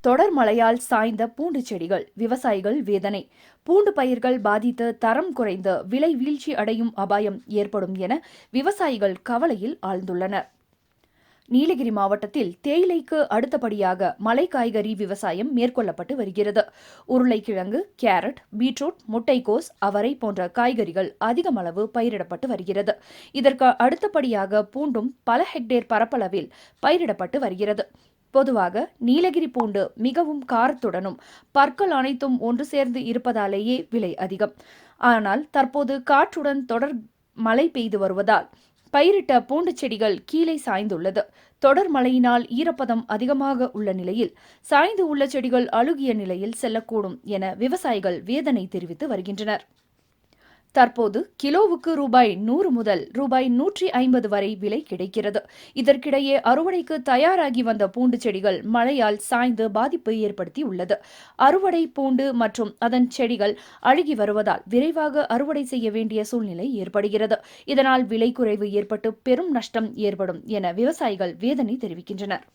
தொடர் மழையால் சாய்ந்த பூண்டு செடிகள் விவசாயிகள் வேதனை. பூண்டு பயிர்கள் பாதித்து தரம் குறைந்து விலை வீழ்ச்சி அடையும் அபாயம் ஏற்படும் என விவசாயிகள் கவலையில் ஆழ்ந்துள்ளனர். நீலகிரி மாவட்டத்தில் தேயிலைக்கு அடுத்தபடியாக மலை காய்கறி விவசாயம் மேற்கொள்ளப்பட்டு வருகிறது. உருளைக்கிழங்கு கேரட் பீட்ரூட் முட்டைக்கோஸ் அவரை போன்ற காய்கறிகள் அதிகமளவு பயிரிடப்பட்டு வருகிறது. இதற்கு அடுத்தபடியாக பூண்டும் பல ஹெக்டேர் பரப்பளவில் பயிரிடப்பட்டு வருகிறது. பொதுவாக நீலகிரி பூண்டு மிகவும் காரத்துடனும் பற்கள் அனைத்தும் ஒன்று சேர்ந்து இருப்பதாலேயே விலை அதிகம். ஆனால் தற்போது காற்றுடன் தொடர் மழை பெய்து வருவதால் பயிரிட்ட பூண்டு செடிகள் கீழே சாய்ந்துள்ளது. தொடர் மழையினால் ஈரப்பதம் அதிகமாக உள்ள நிலையில் சாய்ந்து உள்ள செடிகள் அழுகிய நிலையில் செல்லக்கூடும் என விவசாயிகள் வேதனை தெரிவித்து வருகின்றனர். தற்போது கிலோவுக்கு ரூபாய் நூறு முதல் ரூபாய் நூற்றி ஐம்பது வரை விலை கிடைக்கிறது. இதற்கிடையே அறுவடைக்கு தயாராகி வந்த பூண்டு செடிகள் மழையால் சாய்ந்து பாதிப்பு ஏற்படுத்தி உள்ளது அறுவடை பூண்டு மற்றும் அதன் செடிகள் அழுகி வருவதால் விரைவாக அறுவடை செய்ய வேண்டிய சூழ்நிலை ஏற்படுகிறது. இதனால் விலை குறைவு ஏற்பட்டு பெரும் நஷ்டம் ஏற்படும் என விவசாயிகள் வேதனை தெரிவிக்கின்றனர்.